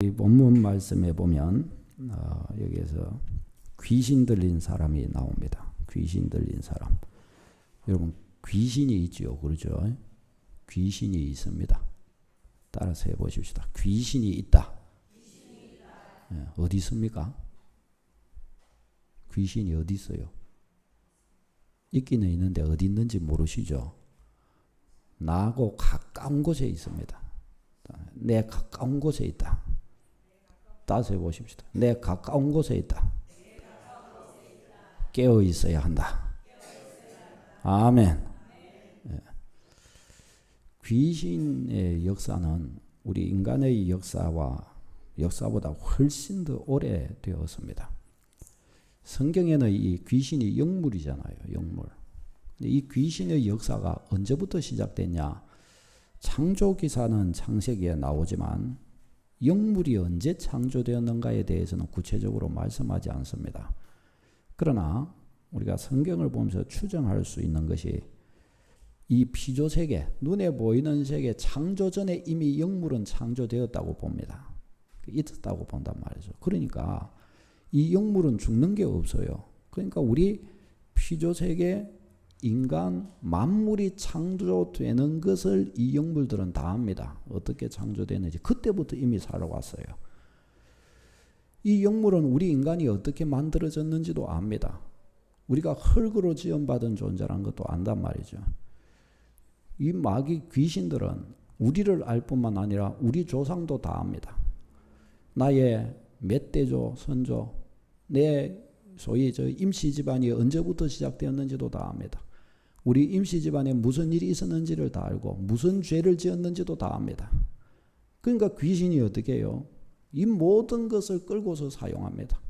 이 본문 말씀에 보면 어, 여기에서 귀신 들린 사람이 나옵니다. 귀신 들린 사람. 여러분 귀신이 있지요, 그렇죠? 귀신이 있습니다. 따라서 해보십시다. 귀신이 있다. 예, 어디 있습니까? 귀신이 어디 있어요? 있기는 있는데 어디 있는지 모르시죠? 나하고 가까운 곳에 있습니다. 내 가까운 곳에 있다. 따서 해보십시다. 내 가까운 곳에 있다. 깨어 있어야 한다. 아멘. 예. 귀신의 역사는 우리 인간의 역사와 역사보다 훨씬 더 오래 되었습니다. 성경에는 이 귀신이 영물이잖아요. 영물. 이 귀신의 역사가 언제부터 시작됐냐? 창조 기사는 창세기에 나오지만 영물이 언제 창조되었는가에 대해서는 구체적으로 말씀하지 않습니다. 그러나 우리가 성경을 보면서 추정할 수 있는 것이 이 피조 세계, 눈에 보이는 세계 창조 전에 이미 영물은 창조되었다고 봅니다. 있었다고 본단 말이죠. 그러니까 이 영물은 죽는 게 없어요. 그러니까 우리 피조 세계 인간 만물이 창조되는 것을 이 영물들은 다 압니다. 어떻게 창조되는지 그때부터 이미 살아왔어요. 이 영물은 우리 인간이 어떻게 만들어졌는지도 압니다. 우리가 흙으로 지음받은 존재라는 것도 안단 말이죠. 이 마귀 귀신들은 우리를 알 뿐만 아니라 우리 조상도 다 압니다. 나의 멧돼조 선조, 내 소위 저 임시 집안이 언제부터 시작되었는지도 다 압니다. 우리 임시 집안에 무슨 일이 있었는지를 다 알고 무슨 죄를 지었는지도 다 압니다. 그러니까 귀신이 어떻게 해요? 이 모든 것을 끌고서 사용합니다.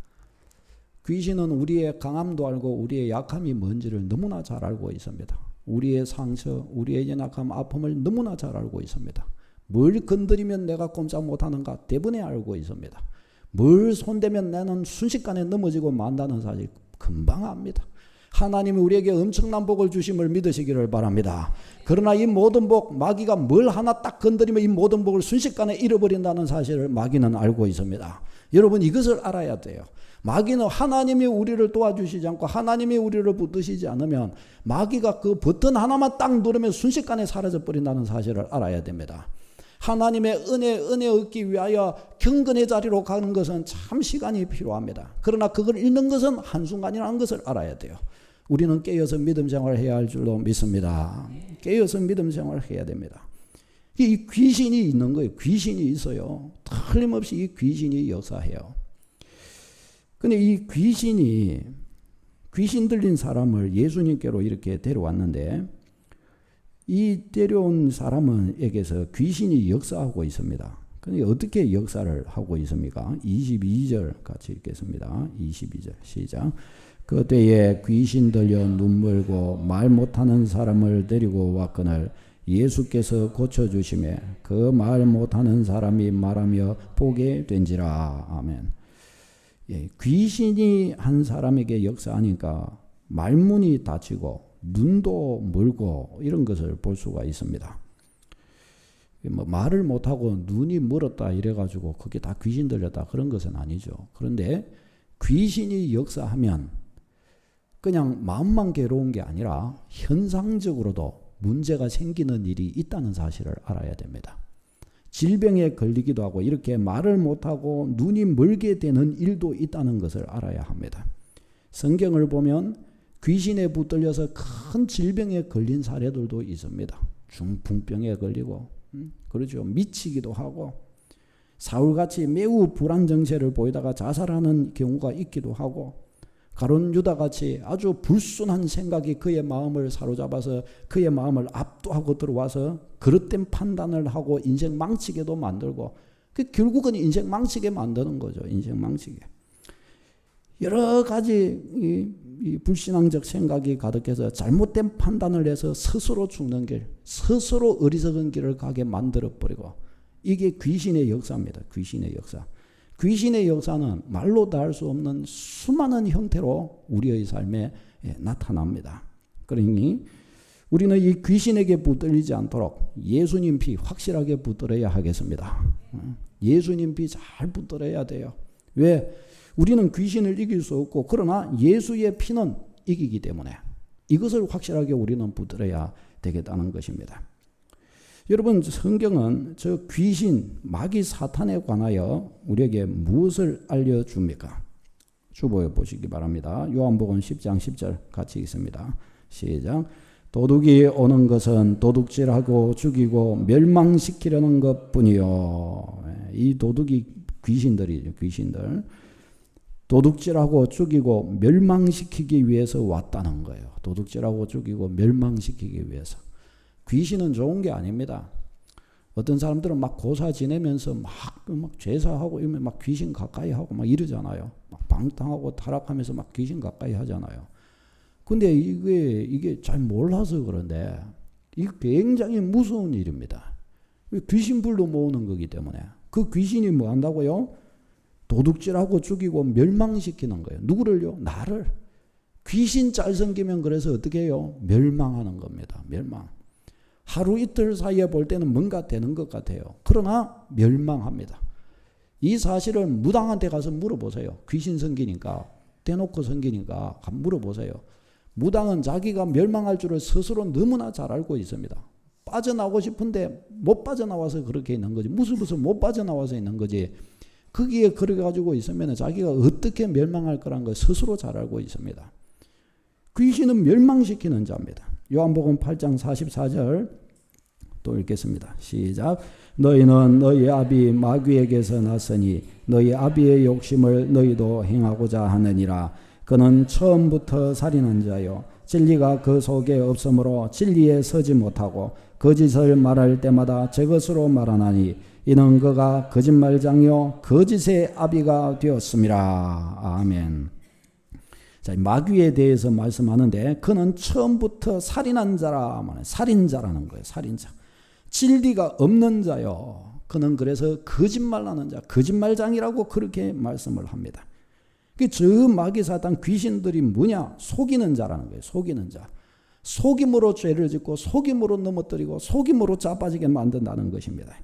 귀신은 우리의 강함도 알고 우리의 약함이 뭔지를 너무나 잘 알고 있습니다. 우리의 상처, 우리의 연약함, 아픔을 너무나 잘 알고 있습니다. 뭘 건드리면 내가 꼼짝 못하는가 대번에 알고 있습니다. 뭘 손대면 나는 순식간에 넘어지고 만다는 사실 금방 압니다. 하나님이 우리에게 엄청난 복을 주심을 믿으시기를 바랍니다. 그러나 이 모든 복, 마귀가 뭘 하나 딱 건드리면 이 모든 복을 순식간에 잃어버린다는 사실을 마귀는 알고 있습니다. 여러분 이것을 알아야 돼요. 마귀는 하나님이 우리를 도와주시지 않고 하나님이 우리를 붙드시지 않으면 마귀가 그 버튼 하나만 딱 누르면 순식간에 사라져 버린다는 사실을 알아야 됩니다. 하나님의 은혜, 은혜 얻기 위하여 경건의 자리로 가는 것은 참 시간이 필요합니다. 그러나 그걸 잃는 것은 한순간이라는 것을 알아야 돼요. 우리는 깨어서 믿음 생활을 해야 할 줄로 믿습니다. 깨어서 믿음 생활을 해야 됩니다. 이 귀신이 있는 거예요. 귀신이 있어요. 틀림없이 이 귀신이 역사해요. 근데 이 귀신이 귀신 들린 사람을 예수님께로 이렇게 데려왔는데 이 데려온 사람에게서 귀신이 역사하고 있습니다. 근데 어떻게 역사를 하고 있습니까? 22절 같이 읽겠습니다. 22절 시작. 그때에 귀신 들려 눈물고 말 못하는 사람을 데리고 왔거늘 예수께서 고쳐주심에 그 말 못하는 사람이 말하며 보게 된지라. 아멘. 예, 귀신이 한 사람에게 역사하니까 말문이 닫히고 눈도 멀고 이런 것을 볼 수가 있습니다. 뭐 말을 못하고 눈이 멀었다 이래가지고 그게 다 귀신 들렸다 그런 것은 아니죠. 그런데 귀신이 역사하면 그냥 마음만 괴로운 게 아니라 현상적으로도 문제가 생기는 일이 있다는 사실을 알아야 됩니다. 질병에 걸리기도 하고 이렇게 말을 못하고 눈이 멀게 되는 일도 있다는 것을 알아야 합니다. 성경을 보면 귀신에 붙들려서 큰 질병에 걸린 사례들도 있습니다. 중풍병에 걸리고 음, 그러죠. 미치기도 하고 사울같이 매우 불안 정세를 보이다가 자살하는 경우가 있기도 하고 가론 유다같이 아주 불순한 생각이 그의 마음을 사로잡아서 그의 마음을 압도하고 들어와서 그릇된 판단을 하고 인생 망치게도 만들고 그 결국은 인생 망치게 만드는 거죠. 인생 망치게. 여러 가지 이, 이 불신앙적 생각이 가득해서 잘못된 판단을 해서 스스로 죽는 길, 스스로 어리석은 길을 가게 만들어 버리고 이게 귀신의 역사입니다. 귀신의 역사. 귀신의 역사는 말로 다 할 수 없는 수많은 형태로 우리의 삶에 예, 나타납니다. 그러니 우리는 이 귀신에게 붙들리지 않도록 예수님 피 확실하게 붙들어야 하겠습니다. 예수님 피 잘 붙들어야 돼요. 왜? 우리는 귀신을 이길 수 없고 그러나 예수의 피는 이기기 때문에 이것을 확실하게 우리는 붙들어야 되겠다는 것입니다. 여러분 성경은 저 귀신 마귀 사탄에 관하여 우리에게 무엇을 알려 줍니까? 주보에 보시기 바랍니다. 요한복음 10장 10절 같이 있습니다. 시작. 도둑이 오는 것은 도둑질하고 죽이고 멸망시키려는 것뿐이요. 이 도둑이 귀신들이죠. 귀신들. 도둑질하고 죽이고 멸망시키기 위해서 왔다는 거예요. 도둑질하고 죽이고 멸망시키기 위해서. 귀신은 좋은 게 아닙니다. 어떤 사람들은 막 고사 지내면서 막, 막 제사하고 이러면 막 귀신 가까이 하고 막 이러잖아요. 막 방탕하고 타락하면서 막 귀신 가까이 하잖아요. 근데 이게, 이게 잘 몰라서 그런데 이게 굉장히 무서운 일입니다. 귀신불도 모으는 거기 때문에. 그 귀신이 뭐 한다고요? 도둑질하고 죽이고 멸망시키는 거예요. 누구를요? 나를. 귀신 잘 섬기면 그래서 어떻게 해요? 멸망하는 겁니다. 멸망. 하루 이틀 사이에 볼 때는 뭔가 되는 것 같아요. 그러나 멸망합니다. 이 사실을 무당한테 가서 물어보세요. 귀신 섬기니까, 대놓고 섬기니까 물어보세요. 무당은 자기가 멸망할 줄을 스스로 너무나 잘 알고 있습니다. 빠져나오고 싶은데 못 빠져나와서 그렇게 있는 거지. 무슨 못 빠져나와서 있는 거지. 거기에 그래 가지고 있으면 자기가 어떻게 멸망할 거란 걸 스스로 잘 알고 있습니다. 귀신은 멸망시키는 자입니다. 요한복음 8장 44절 또 읽겠습니다. 시작. 너희는 너희 아비 마귀에게서 났으니 너희 아비의 욕심을 너희도 행하고자 하느니라. 그는 처음부터 살인한 자요. 진리가 그 속에 없으므로 진리에 서지 못하고 거짓을 말할 때마다 제 것으로 말하나니 이는 그가 거짓말장요 거짓의 아비가 되었습니다. 아멘. 자, 마귀에 대해서 말씀하는데 그는 처음부터 살인한 자라 살인자라는 거예요. 살인자. 진리가 없는 자요. 그는 그래서 거짓말하는 자, 거짓말장이라고 그렇게 말씀을 합니다. 저 마귀 사탄 귀신들이 뭐냐? 속이는 자라는 거예요. 속이는 자. 속임으로 죄를 짓고 속임으로 넘어뜨리고 속임으로 자빠지게 만든다는 것입니다.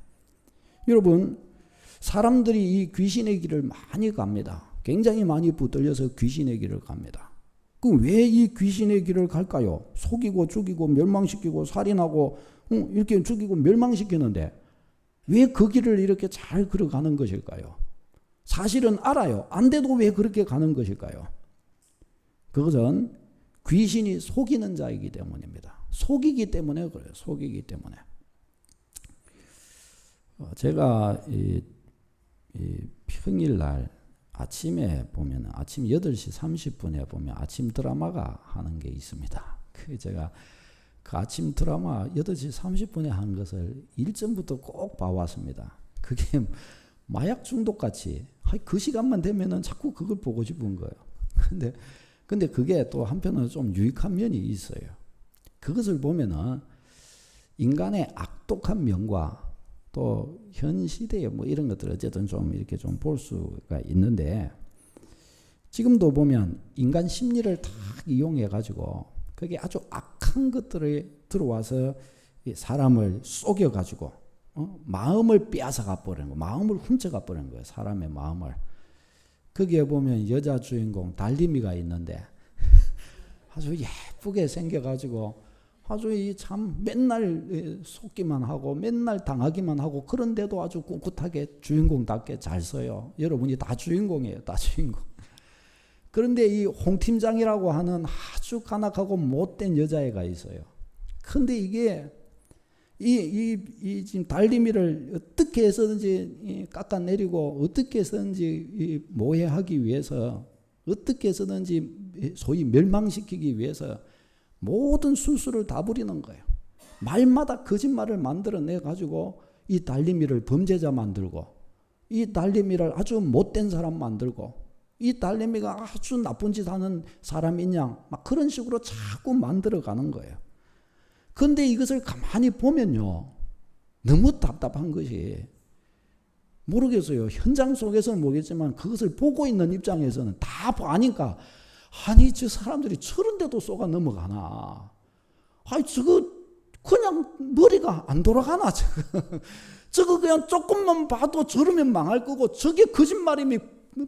여러분, 사람들이 이 귀신의 길을 많이 갑니다. 굉장히 많이 붙들려서 귀신의 길을 갑니다. 그럼 왜 이 귀신의 길을 갈까요? 속이고 죽이고 멸망시키고 살인하고 이렇게 죽이고 멸망시키는데 왜 그 길을 이렇게 잘 걸어가는 것일까요? 사실은 알아요. 안 돼도 왜 그렇게 가는 것일까요? 그것은 귀신이 속이는 자이기 때문입니다. 속이기 때문에 그래요. 속이기 때문에. 어, 제가 이, 이 평일 날 아침에 보면 아침 8시 30분에 보면 아침 드라마가 하는 게 있습니다. 그 제가 그 아침 드라마 8시 30분에 한 것을 일전부터 꼭 봐왔습니다. 그게 마약 중독 같이 그 시간만 되면은 자꾸 그걸 보고 싶은 거예요. 근데 근데 그게 또 한편으로 좀 유익한 면이 있어요. 그것을 보면은 인간의 악독한 면과 또 현 시대에 뭐 이런 것들 어쨌든 좀 이렇게 좀 볼 수가 있는데 지금도 보면 인간 심리를 다 이용해 가지고 그게 아주 악한 것들이 들어와서 사람을 속여 가지고 어? 마음을 빼앗아가 버리는 거, 마음을 훔쳐가 버리는 거예요. 사람의 마음을. 거기에 보면 여자 주인공 달림이가 있는데 아주 예쁘게 생겨가지고 아주 이 참 맨날 속기만 하고 맨날 당하기만 하고 그런데도 아주 꿋꿋하게 주인공답게 잘 써요. 여러분이 다 주인공이에요. 다 주인공. 그런데 이 홍 팀장이라고 하는 아주 간악하고 못된 여자애가 있어요. 근데 이게 이, 이, 이 지금 달리미를 어떻게 해서든지 깎아내리고 어떻게 해서든지 모해하기 위해서 어떻게 해서든지 소위 멸망시키기 위해서 모든 술수를 다 부리는 거예요. 말마다 거짓말을 만들어내 가지고 이 달리미를 범죄자 만들고 이 달리미를 아주 못된 사람 만들고 이 달리미가 아주 나쁜 짓 하는 사람이냐 막 그런 식으로 자꾸 만들어 가는 거예요. 근데 이것을 가만히 보면요. 너무 답답한 것이 모르겠어요. 현장 속에서는 모르겠지만 그것을 보고 있는 입장에서는 다 아니까 아니 저 사람들이 저런데도 쏘가 넘어가나. 아니 저거 그냥 머리가 안 돌아가나 저거. 저거 그냥 조금만 봐도 저러면 망할 거고 저게 거짓말임이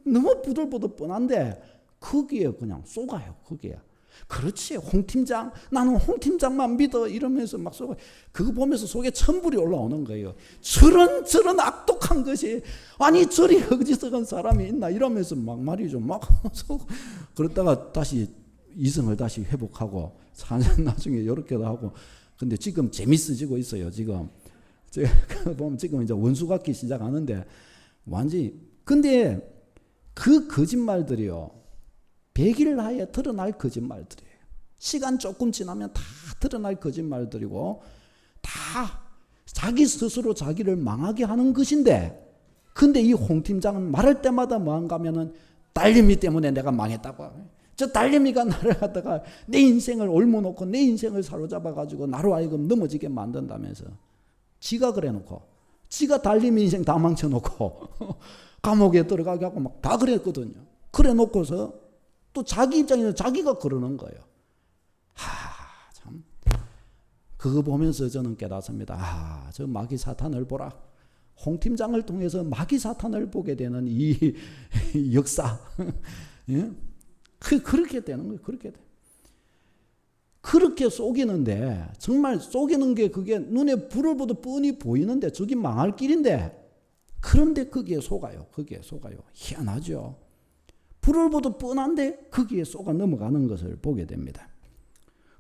너무 부들부들 뻔한데 거기에 그냥 쏘가요 거기에. 그렇지 홍 팀장 나는 홍 팀장만 믿어 이러면서 막 쏘가 그거 보면서 속에 천불이 올라오는 거예요. 저런 저런 악독한 것이 아니 저리 어리석은 사람이 있나 이러면서 막 말이죠. 막 그러다가 다시 이성을 다시 회복하고 4년 나중에 이렇게도 하고. 근데 지금 재밌어지고 있어요 지금. 제가 보면 지금 이제 원수 같기 시작하는데 완전히. 근데 그 거짓말들이요 100일 나에 드러날 거짓말들이에요. 시간 조금 지나면 다 드러날 거짓말들이고 다 자기 스스로 자기를 망하게 하는 것인데 근데 이 홍 팀장은 말할 때마다 뭐한가 하면은 딸내미 때문에 내가 망했다고 저 딸내미가 나를 갖다가 내 인생을 옮겨놓고 내 인생을 사로잡아 가지고 나로 하여금 넘어지게 만든다면서 지가 그래놓고 지가 딸내미 인생 다 망쳐놓고 감옥에 들어가게 하고 막 다 그랬거든요. 그래 놓고서 또 자기 입장에서 자기가 그러는 거예요. 하, 참. 그거 보면서 저는 깨닫습니다. 아, 저 마귀 사탄을 보라. 홍 팀장을 통해서 마귀 사탄을 보게 되는 이 역사. 예? 그, 그렇게 되는 거예요. 그렇게 돼. 그렇게 속이는데, 정말 속이는 게 그게 눈에 불을 보도 뻔히 보이는데, 저기 망할 길인데, 그런데 거기에 속아요. 거기에 속아요. 희한하죠. 불을 보도 뻔한데 거기에 쏘가 넘어가는 것을 보게 됩니다.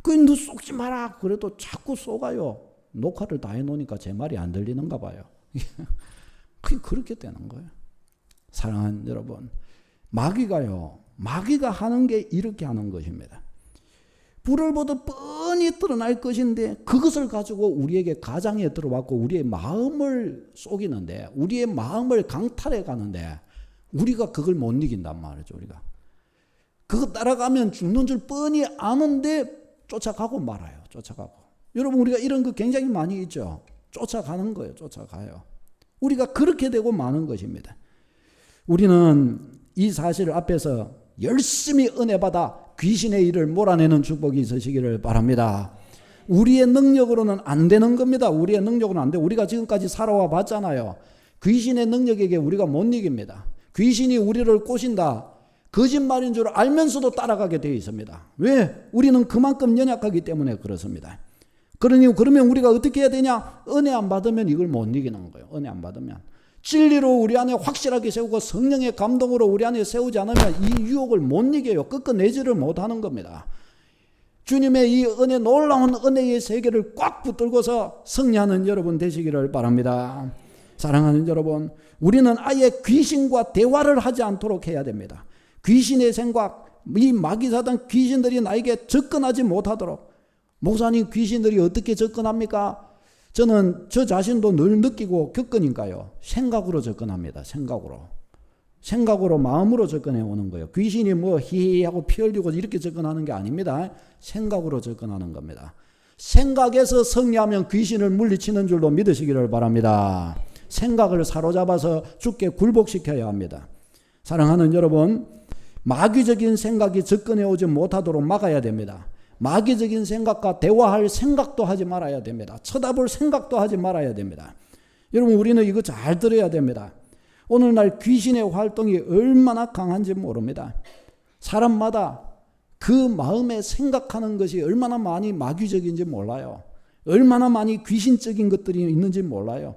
그너 쏘지 마라. 그래도 자꾸 쏘가요. 녹화를 다 해놓으니까 제 말이 안 들리는가 봐요. 그게 그렇게 되는 거예요. 사랑하는 여러분, 마귀가요. 마귀가 하는 게 이렇게 하는 것입니다. 불을 보도 뻔히 드러날 것인데 그것을 가지고 우리에게 가장에 들어왔고 우리의 마음을 속이는데 우리의 마음을 강탈해 가는데 우리가 그걸 못 이긴단 말이죠, 우리가. 그거 따라가면 죽는 줄 뻔히 아는데 쫓아가고 말아요. 쫓아가고. 여러분, 우리가 이런 거 굉장히 많이 있죠. 쫓아가는 거예요. 쫓아가요. 우리가 그렇게 되고 마는 것입니다. 우리는 이 사실 앞에서 열심히 은혜 받아 귀신의 일을 몰아내는 축복이 있으시기를 바랍니다. 우리의 능력으로는 안 되는 겁니다. 우리의 능력으로는 안 돼. 우리가 지금까지 살아와 봤잖아요. 귀신의 능력에게 우리가 못 이깁니다. 귀신이 우리를 꼬신다. 거짓말인 줄 알면서도 따라가게 되어 있습니다. 왜? 우리는 그만큼 연약하기 때문에 그렇습니다. 그러니 그러면 우리가 어떻게 해야 되냐? 은혜 안 받으면 이걸 못 이기는 거예요. 은혜 안 받으면. 진리로 우리 안에 확실하게 세우고 성령의 감동으로 우리 안에 세우지 않으면 이 유혹을 못 이겨요. 끝끝내지를 못하는 겁니다. 주님의 이 은혜 놀라운 은혜의 세계를 꽉 붙들고서 승리하는 여러분 되시기를 바랍니다. 사랑하는 여러분, 우리는 아예 귀신과 대화를 하지 않도록 해야 됩니다. 귀신의 생각, 이 마귀사단 귀신들이 나에게 접근하지 못하도록 목사님 귀신들이 어떻게 접근합니까? 저는 저 자신도 늘 느끼고 겪으니까요. 생각으로 접근합니다. 생각으로. 생각으로 마음으로 접근해 오는 거예요. 귀신이 뭐 히히하고 피 흘리고 이렇게 접근하는 게 아닙니다. 생각으로 접근하는 겁니다. 생각에서 승리하면 귀신을 물리치는 줄로 믿으시기를 바랍니다. 생각을 사로잡아서 죽게 굴복시켜야 합니다. 사랑하는 여러분, 마귀적인 생각이 접근해 오지 못하도록 막아야 됩니다. 마귀적인 생각과 대화할 생각도 하지 말아야 됩니다. 쳐다볼 생각도 하지 말아야 됩니다. 여러분, 우리는 이거 잘 들어야 됩니다. 오늘날 귀신의 활동이 얼마나 강한지 모릅니다. 사람마다 그 마음에 생각하는 것이 얼마나 많이 마귀적인지 몰라요. 얼마나 많이 귀신적인 것들이 있는지 몰라요.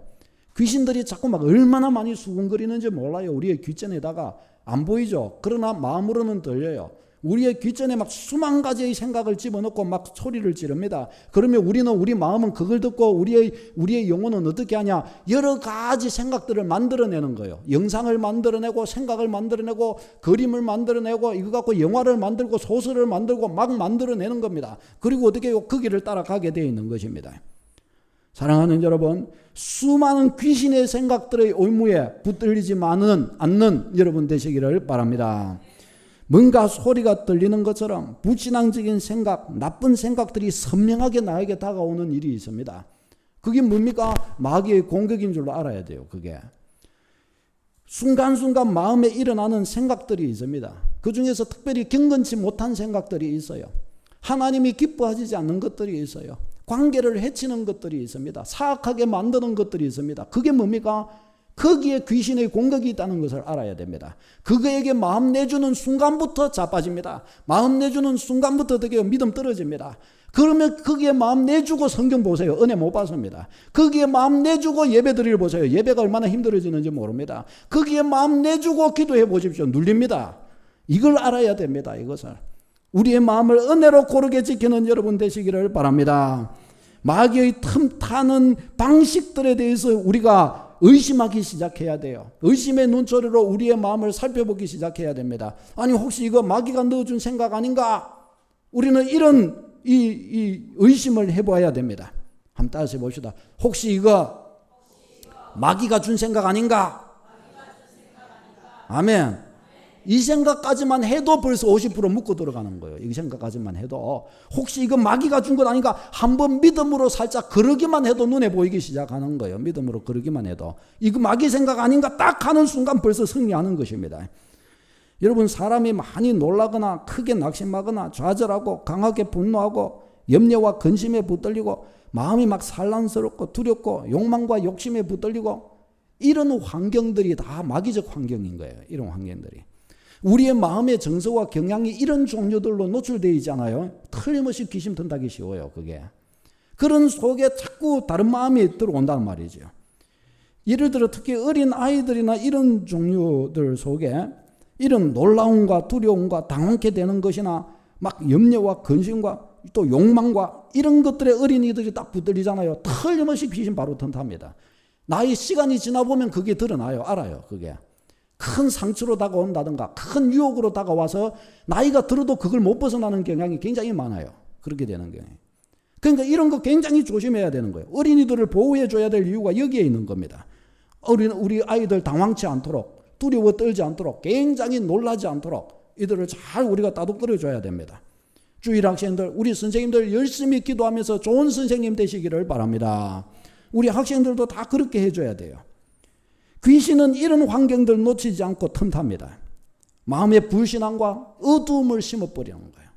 귀신들이 자꾸 막 얼마나 많이 수군거리는지 몰라요. 우리의 귓전에다가 안 보이죠. 그러나 마음으로는 들려요. 우리의 귓전에 막 수만 가지의 생각을 집어넣고 막 소리를 지릅니다. 그러면 우리는 우리 마음은 그걸 듣고 우리의 우리의 영혼은 어떻게 하냐? 여러 가지 생각들을 만들어내는 거예요. 영상을 만들어내고 생각을 만들어내고 그림을 만들어내고 이거 갖고 영화를 만들고 소설을 만들고 막 만들어내는 겁니다. 그리고 어떻게 그 길을 따라가게 되어 있는 것입니다. 사랑하는 여러분, 수많은 귀신의 생각들의 올무에 붙들리지만은 않는 여러분 되시기를 바랍니다. 뭔가 소리가 들리는 것처럼 불신앙적인 생각, 나쁜 생각들이 선명하게 나에게 다가오는 일이 있습니다. 그게 뭡니까? 마귀의 공격인 줄로 알아야 돼요, 그게. 순간순간 마음에 일어나는 생각들이 있습니다. 그 중에서 특별히 경건치 못한 생각들이 있어요. 하나님이 기뻐하지 않는 것들이 있어요. 관계를 해치는 것들이 있습니다. 사악하게 만드는 것들이 있습니다. 그게 뭡니까? 거기에 귀신의 공격이 있다는 것을 알아야 됩니다. 그거에게 마음 내주는 순간부터 자빠집니다. 마음 내주는 순간부터 어떻게 믿음 떨어집니다. 그러면 거기에 마음 내주고 성경 보세요. 은혜 못 받습니다. 거기에 마음 내주고 예배 드리를 보세요. 예배가 얼마나 힘들어지는지 모릅니다. 거기에 마음 내주고 기도해 보십시오. 눌립니다. 이걸 알아야 됩니다. 이것을. 우리의 마음을 은혜로 고르게 지키는 여러분 되시기를 바랍니다. 마귀의 틈타는 방식들에 대해서 우리가 의심하기 시작해야 돼요. 의심의 눈초리로 우리의 마음을 살펴보기 시작해야 됩니다. 아니 혹시 이거 마귀가 넣어준 생각 아닌가? 우리는 이런 이, 이 의심을 해봐야 됩니다. 한번 따라서 봅시다. 혹시 이거 마귀가 준 생각 아닌가? 아멘. 이 생각까지만 해도 벌써 50% 묶고 들어가는 거예요. 이 생각까지만 해도 혹시 이거 마귀가 준것 아닌가? 한번 믿음으로 살짝 그러기만 해도 눈에 보이기 시작하는 거예요. 믿음으로 그러기만 해도 이거 마귀 생각 아닌가 딱 하는 순간 벌써 승리하는 것입니다. 여러분 사람이 많이 놀라거나 크게 낙심하거나 좌절하고 강하게 분노하고 염려와 근심에 붙들리고 마음이 막 산란스럽고 두렵고 욕망과 욕심에 붙들리고 이런 환경들이 다 마귀적 환경인 거예요. 이런 환경들이. 우리의 마음의 정서와 경향이 이런 종류들로 노출되어 있잖아요. 틀림없이 귀신 든다기 쉬워요, 그게. 그런 속에 자꾸 다른 마음이 들어온단 말이죠. 예를 들어 특히 어린 아이들이나 이런 종류들 속에 이런 놀라움과 두려움과 당황케 되는 것이나 막 염려와 근심과 또 욕망과 이런 것들에 어린이들이 딱 붙들리잖아요. 틀림없이 귀신 바로 턴탑니다. 나이 시간이 지나 보면 그게 드러나요. 알아요. 그게. 큰 상처로 다가온다든가 큰 유혹으로 다가와서 나이가 들어도 그걸 못 벗어나는 경향이 굉장히 많아요. 그렇게 되는 경향. 그러니까 이런 거 굉장히 조심해야 되는 거예요. 어린이들을 보호해 줘야 될 이유가 여기에 있는 겁니다. 어린 우리 아이들 당황치 않도록 두려워 떨지 않도록 굉장히 놀라지 않도록 이들을 잘 우리가 따독거려 줘야 됩니다. 주일 학생들, 우리 선생님들 열심히 기도하면서 좋은 선생님 되시기를 바랍니다. 우리 학생들도 다 그렇게 해줘야 돼요. 귀신은 이런 환경들 놓치지 않고 틈탑니다. 마음의 불신앙과 어두움을 심어버리는 거예요.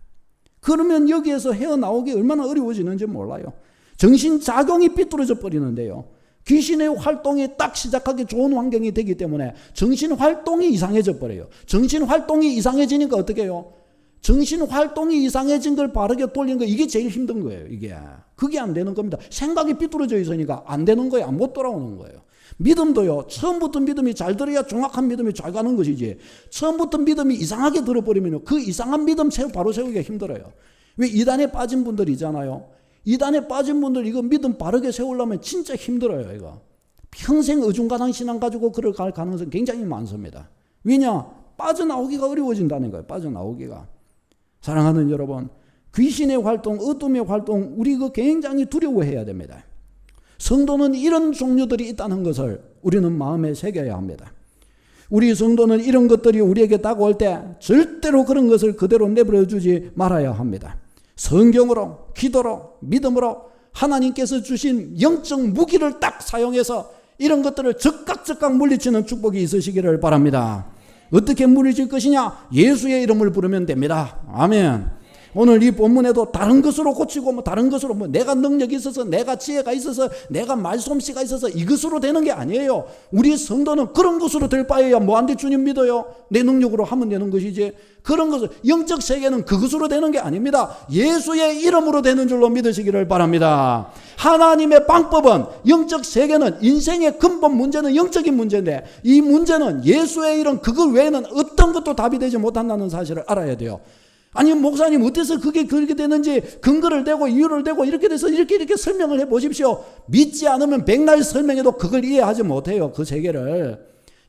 그러면 여기에서 헤어나오기 얼마나 어려워지는지 몰라요. 정신작용이 삐뚤어져 버리는데요. 귀신의 활동이 딱 시작하기 좋은 환경이 되기 때문에 정신 활동이 이상해져 버려요. 정신 활동이 이상해지니까 어떻게 해요? 정신 활동이 이상해진 걸 바르게 돌리는 거 이게 제일 힘든 거예요. 이게 그게 안 되는 겁니다. 생각이 삐뚤어져 있으니까 안 되는 거예요. 못 돌아오는 거예요. 믿음도요. 처음부터 믿음이 잘 들어야 정확한 믿음이 잘 가는 것이지. 처음부터 믿음이 이상하게 들어버리면 그 이상한 믿음 바로 세우기가 힘들어요. 왜 이단에 빠진 분들이잖아요. 이단에 빠진 분들 이거 믿음 바르게 세우려면 진짜 힘들어요. 이거 평생 어중간한 신앙 가지고 그럴 갈 가능성 굉장히 많습니다. 왜냐 빠져나오기가 어려워진다는 거예요. 빠져나오기가. 사랑하는 여러분, 귀신의 활동, 어둠의 활동, 우리 그 굉장히 두려워해야 됩니다. 성도는 이런 종류들이 있다는 것을 우리는 마음에 새겨야 합니다. 우리 성도는 이런 것들이 우리에게 다가올 때 절대로 그런 것을 그대로 내버려 주지 말아야 합니다. 성경으로, 기도로, 믿음으로 하나님께서 주신 영적 무기를 딱 사용해서 이런 것들을 즉각즉각 물리치는 축복이 있으시기를 바랍니다. 어떻게 물리칠 것이냐? 예수의 이름을 부르면 됩니다. 아멘. 오늘 이 본문에도 다른 것으로 고치고 뭐 다른 것으로 뭐 내가 능력이 있어서 내가 지혜가 있어서 내가 말솜씨가 있어서 이것으로 되는 게 아니에요. 우리 성도는 그런 것으로 될 바에야 뭐한테 주님 믿어요? 내 능력으로 하면 되는 것이지. 그런 것을 영적 세계는 그것으로 되는 게 아닙니다. 예수의 이름으로 되는 줄로 믿으시기를 바랍니다. 하나님의 방법은 영적 세계는 인생의 근본 문제는 영적인 문제인데 이 문제는 예수의 이름 그걸 외에는 어떤 것도 답이 되지 못한다는 사실을 알아야 돼요. 아니 목사님 어때서 그게 그렇게 되는지 근거를 대고 이유를 대고 이렇게 돼서 이렇게 이렇게 설명을 해 보십시오. 믿지 않으면 백날 설명해도 그걸 이해하지 못해요. 그 세계를.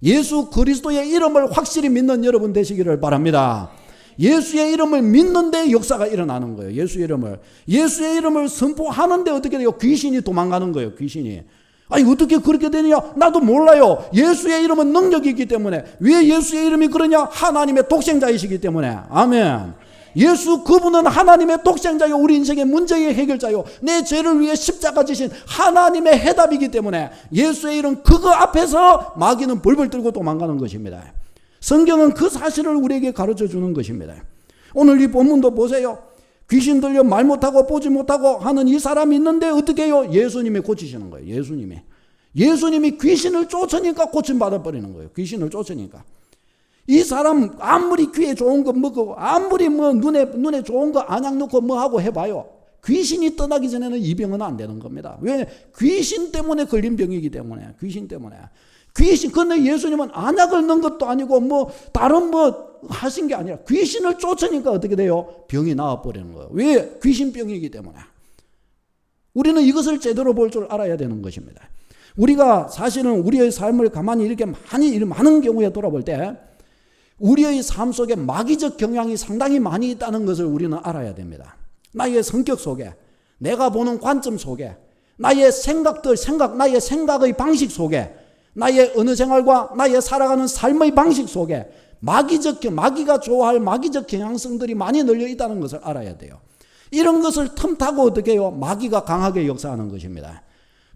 예수 그리스도의 이름을 확실히 믿는 여러분 되시기를 바랍니다. 예수의 이름을 믿는데 역사가 일어나는 거예요. 예수의 이름을. 예수의 이름을 선포하는데 어떻게 돼요? 귀신이 도망가는 거예요. 귀신이. 아니 어떻게 그렇게 되느냐? 나도 몰라요. 예수의 이름은 능력이 있기 때문에. 왜 예수의 이름이 그러냐? 하나님의 독생자이시기 때문에. 아멘. 예수 그분은 하나님의 독생자요 우리 인생의 문제의 해결자요 내 죄를 위해 십자가 지신 하나님의 해답이기 때문에 예수의 이름 그거 앞에서 마귀는 벌벌 떨고 도망가는 것입니다. 성경은 그 사실을 우리에게 가르쳐 주는 것입니다. 오늘 이 본문도 보세요. 귀신 들려 말 못하고 보지 못하고 하는 이 사람이 있는데 어떻게 해요? 예수님이 고치시는 거예요. 예수님이. 예수님이 귀신을 쫓으니까 고침받아 버리는 거예요. 귀신을 쫓으니까. 이 사람 아무리 귀에 좋은 거 먹고 아무리 뭐 눈에 눈에 좋은 거 안약 넣고 뭐 하고 해봐요. 귀신이 떠나기 전에는 이 병은 안 되는 겁니다. 왜? 귀신 때문에 걸린 병이기 때문에. 귀신 때문에. 귀신, 근데 예수님은 안약을 넣은 것도 아니고 뭐 다른 뭐 하신 게 아니라 귀신을 쫓으니까 어떻게 돼요? 병이 나와 버리는 거예요. 왜? 귀신병이기 때문에. 우리는 이것을 제대로 볼 줄 알아야 되는 것입니다. 우리가 사실은 우리의 삶을 가만히 이렇게 많이, 많은 경우에 돌아볼 때 우리의 삶 속에 마귀적 경향이 상당히 많이 있다는 것을 우리는 알아야 됩니다. 나의 성격 속에, 내가 보는 관점 속에, 나의 생각들, 생각, 나의 생각의 방식 속에, 나의 어느 생활과 나의 살아가는 삶의 방식 속에 마귀적, 마귀가 좋아할 마귀적 경향성들이 많이 널려 있다는 것을 알아야 돼요. 이런 것을 틈타고 어떻게 해요? 마귀가 강하게 역사하는 것입니다.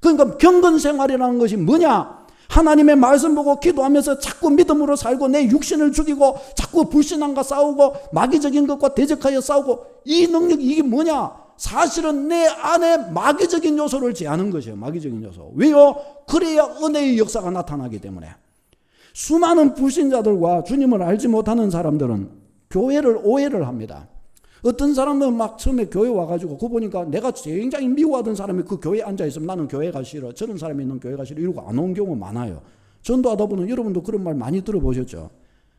그러니까 경건 생활이라는 것이 뭐냐? 하나님의 말씀 보고 기도하면서 자꾸 믿음으로 살고 내 육신을 죽이고 자꾸 불신앙과 싸우고 마귀적인 것과 대적하여 싸우고 이 능력이 이게 뭐냐? 사실은 내 안에 마귀적인 요소를 제하는 것이에요. 마귀적인 요소. 왜요? 그래야 은혜의 역사가 나타나기 때문에. 수많은 불신자들과 주님을 알지 못하는 사람들은 교회를 오해를 합니다. 어떤 사람은 막 처음에 교회 와가지고 그 보니까 내가 굉장히 미워하던 사람이 그 교회에 앉아있으면 나는 교회가 싫어. 저런 사람이 있는 교회가 싫어. 이러고 안 온 경우 많아요. 전도하다 보면 여러분도 그런 말 많이 들어보셨죠.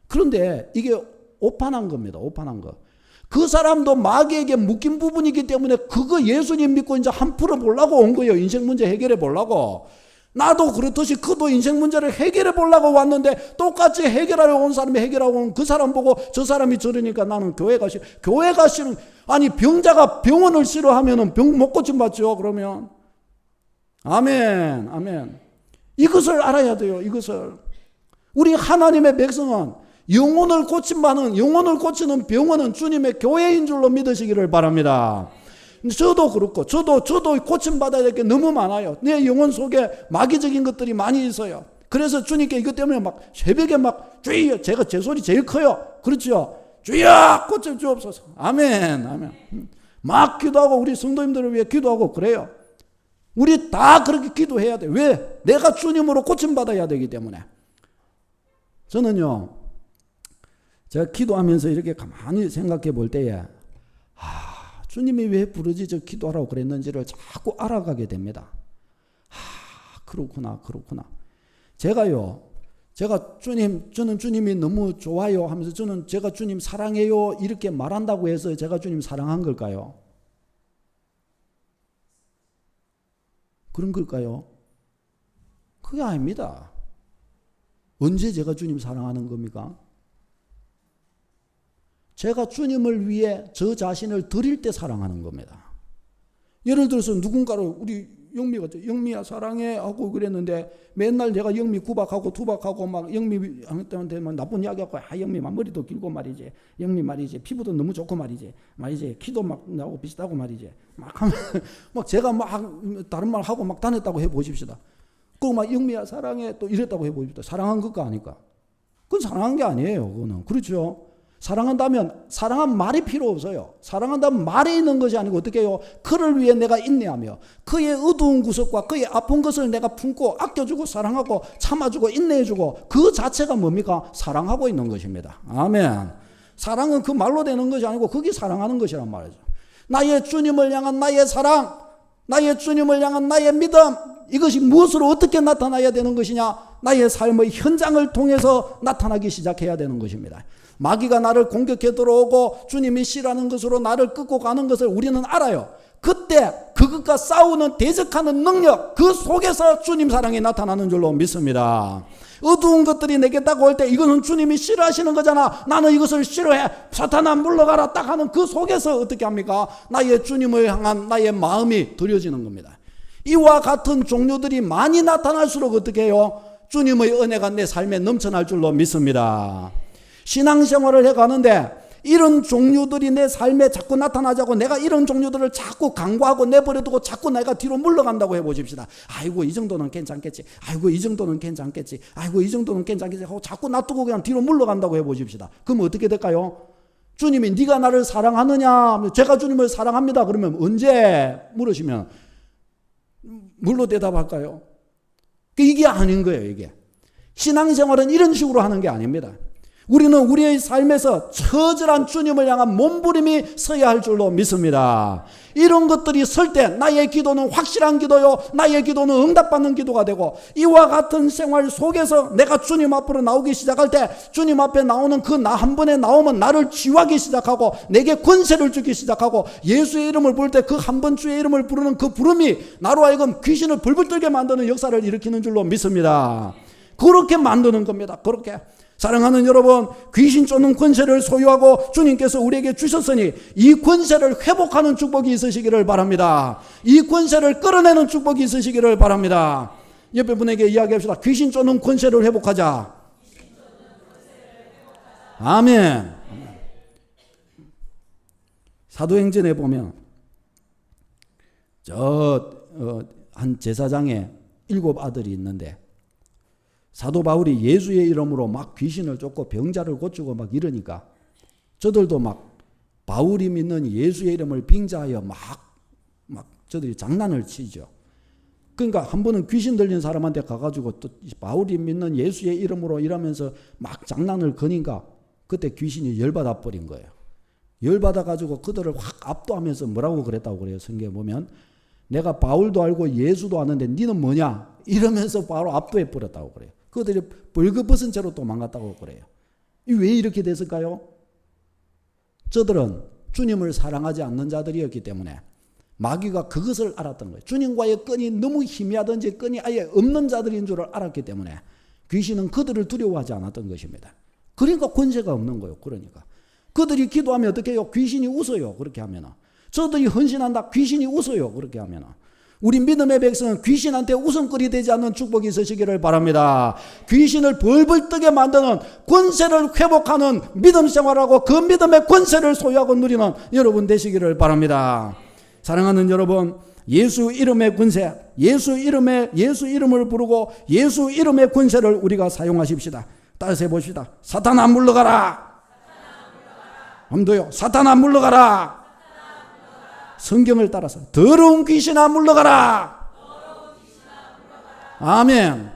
그런데 이게 오판한 겁니다. 오판한 거. 그 사람도 마귀에게 묶인 부분이기 때문에 그거 예수님 믿고 이제 한 풀어 보려고 온 거예요. 인생 문제 해결해 보려고. 나도 그렇듯이 그도 인생 문제를 해결해 보려고 왔는데 똑같이 해결하려 온 사람이 해결하고 온 그 사람 보고 저 사람이 저러니까 나는 교회가 싫어. 교회가 싫은 아니 병자가 병원을 싫어하면은 병 못 고침 받죠. 그러면 아멘. 아멘. 이것을 알아야 돼요. 이것을 우리 하나님의 백성은 영혼을 고침받는 영혼을 고치는 병원은 주님의 교회인 줄로 믿으시기를 바랍니다. 저도 그렇고 저도 저도 고침 받아야 될 게 너무 많아요. 내 영혼 속에 마귀적인 것들이 많이 있어요. 그래서 주님께 이것 때문에 막 새벽에 막 주여 제가 제 소리 제일 커요. 그렇죠? 주여 고쳐 주옵소서. 아멘. 아멘. 막 기도하고 우리 성도님들을 위해 기도하고 그래요. 우리 다 그렇게 기도해야 돼. 왜? 내가 주님으로 고침 받아야 되기 때문에. 저는요. 제가 기도하면서 이렇게 가만히 생각해 볼 때에 아, 주님이 왜 부르짖어 기도하라고 그랬는지를 자꾸 알아가게 됩니다. 아, 그렇구나, 그렇구나. 제가요, 제가 주님, 저는 주님이 너무 좋아요 하면서 저는 제가 주님 사랑해요 이렇게 말한다고 해서 제가 주님 사랑한 걸까요? 그런 걸까요? 그게 아닙니다. 언제 제가 주님 사랑하는 겁니까? 제가 주님을 위해 저 자신을 드릴 때 사랑하는 겁니다. 예를 들어서 누군가를 우리 영미가 영미야 사랑해 하고 그랬는데 맨날 내가 영미 구박하고 투박하고 막 영미 한테 막 나쁜 이야기하고 아 영미 머리도 길고 말이지 영미 말이지 피부도 너무 좋고 말이지 말이지 키도 막 나하고 비슷하고 말이지 막 하면 막 제가 막 다른 말 하고 막 다녔다고 해 보십시다. 그거 막 영미야 사랑해 또 이랬다고 해 보십시다. 사랑한 것과 아니까. 그건 사랑한 게 아니에요. 그거는 그렇죠. 사랑한다면 사랑한 말이 필요 없어요. 사랑한다면 말에 있는 것이 아니고 어떻게 해요? 그를 위해 내가 인내하며 그의 어두운 구석과 그의 아픈 것을 내가 품고 아껴주고 사랑하고 참아주고 인내해주고 그 자체가 뭡니까? 사랑하고 있는 것입니다. 아멘. 사랑은 그 말로 되는 것이 아니고 그게 사랑하는 것이란 말이죠. 나의 주님을 향한 나의 사랑, 나의 주님을 향한 나의 믿음, 이것이 무엇으로 어떻게 나타나야 되는 것이냐? 나의 삶의 현장을 통해서 나타나기 시작해야 되는 것입니다. 마귀가 나를 공격해 들어오고 주님이 싫어하는 것으로 나를 끌고 가는 것을 우리는 알아요. 그때 그것과 싸우는 대적하는 능력 그 속에서 주님 사랑이 나타나는 줄로 믿습니다. 어두운 것들이 내게 딱올때 이거는 주님이 싫어하시는 거잖아. 나는 이것을 싫어해. 사탄아 물러가라 딱 하는 그 속에서 어떻게 합니까? 나의 주님을 향한 나의 마음이 드려지는 겁니다. 이와 같은 종류들이 많이 나타날수록 어떻게 해요? 주님의 은혜가 내 삶에 넘쳐날 줄로 믿습니다. 신앙생활을 해가는데 이런 종류들이 내 삶에 자꾸 나타나자고 내가 이런 종류들을 자꾸 강구하고 내버려두고 자꾸 내가 뒤로 물러간다고 해보십시다. 아이고 이 정도는 괜찮겠지. 아이고 이 정도는 괜찮겠지. 아이고 이 정도는 괜찮겠지 하고 자꾸 놔두고 그냥 뒤로 물러간다고 해보십시다. 그럼 어떻게 될까요? 주님이 네가 나를 사랑하느냐? 제가 주님을 사랑합니다. 그러면 언제 물으시면 뭘로 대답할까요? 그 이게 아닌 거예요, 이게. 신앙생활은 이런 식으로 하는 게 아닙니다. 우리는 우리의 삶에서 처절한 주님을 향한 몸부림이 서야 할 줄로 믿습니다. 이런 것들이 설 때 나의 기도는 확실한 기도요. 나의 기도는 응답받는 기도가 되고 이와 같은 생활 속에서 내가 주님 앞으로 나오기 시작할 때 주님 앞에 나오는 그 나 한 번에 나오면 나를 치유하기 시작하고 내게 권세를 주기 시작하고 예수의 이름을 부를 때 그 한 번 주의 이름을 부르는 그 부름이 나로 하여금 귀신을 불불 떨게 만드는 역사를 일으키는 줄로 믿습니다. 그렇게 만드는 겁니다. 그렇게. 사랑하는 여러분, 귀신 쫓는 권세를 소유하고 주님께서 우리에게 주셨으니 이 권세를 회복하는 축복이 있으시기를 바랍니다. 이 권세를 끌어내는 축복이 있으시기를 바랍니다. 옆에 분에게 이야기합시다. 귀신 쫓는 권세를 회복하자. 아멘. 사도행전에 보면 저한 제사장의 일곱 아들이 있는데 사도 바울이 예수의 이름으로 막 귀신을 쫓고 병자를 고치고 막 이러니까 저들도 막 바울이 믿는 예수의 이름을 빙자하여 막, 막 저들이 장난을 치죠. 그러니까 한 번은 귀신 들린 사람한테 가가지고 또 바울이 믿는 예수의 이름으로 이러면서 막 장난을 거니까 그때 귀신이 열받아 버린 거예요. 열받아 가지고 그들을 확 압도하면서 뭐라고 그랬다고 그래요. 성경에 보면 내가 바울도 알고 예수도 아는데 니는 뭐냐? 이러면서 바로 압도해 버렸다고 그래요. 그들이 벌거벗은 채로 도망갔다고 그래요. 왜 이렇게 됐을까요? 저들은 주님을 사랑하지 않는 자들이었기 때문에 마귀가 그것을 알았던 거예요. 주님과의 끈이 너무 희미하든지 끈이 아예 없는 자들인 줄을 알았기 때문에 귀신은 그들을 두려워하지 않았던 것입니다. 그러니까 권세가 없는 거예요. 그러니까. 그들이 기도하면 어떻게 해요? 귀신이 웃어요. 그렇게 하면. 저들이 헌신한다. 귀신이 웃어요. 그렇게 하면. 우리 믿음의 백성은 귀신한테 웃음거리 되지 않는 축복이 있으시기를 바랍니다. 귀신을 벌벌 뜨게 만드는 권세를 회복하는 믿음 생활하고 그 믿음의 권세를 소유하고 누리는 여러분 되시기를 바랍니다. 사랑하는 여러분, 예수 이름의 권세, 예수 이름의 예수 이름을 부르고 예수 이름의 권세를 우리가 사용하십시다. 따라서 해봅시다. 사탄아 물러가라. 함도요. 사탄아 물러가라. 성경을 따라서 더러운 귀신아 물러가라. 아멘.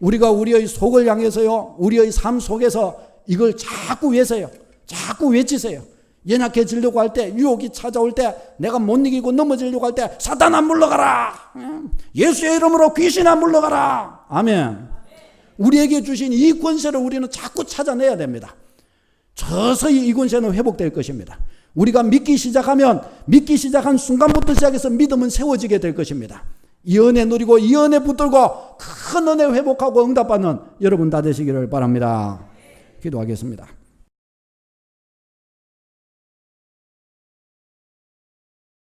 우리가 우리의 속을 향해서요, 우리의 삶 속에서 이걸 자꾸 외세요. 자꾸 외치세요. 연약해지려고 할 때, 유혹이 찾아올 때, 내가 못 이기고 넘어지려고 할 때, 사탄아 물러가라! 예수의 이름으로 귀신아 물러가라! 아멘. 우리에게 주신 이 권세를 우리는 자꾸 찾아내야 됩니다. 서서히 이 권세는 회복될 것입니다. 우리가 믿기 시작하면 믿기 시작한 순간부터 시작해서 믿음은 세워지게 될 것입니다. 이 은혜 누리고 이 은혜 붙들고 큰 은혜 회복하고 응답받는 여러분 다 되시기를 바랍니다. 기도하겠습니다.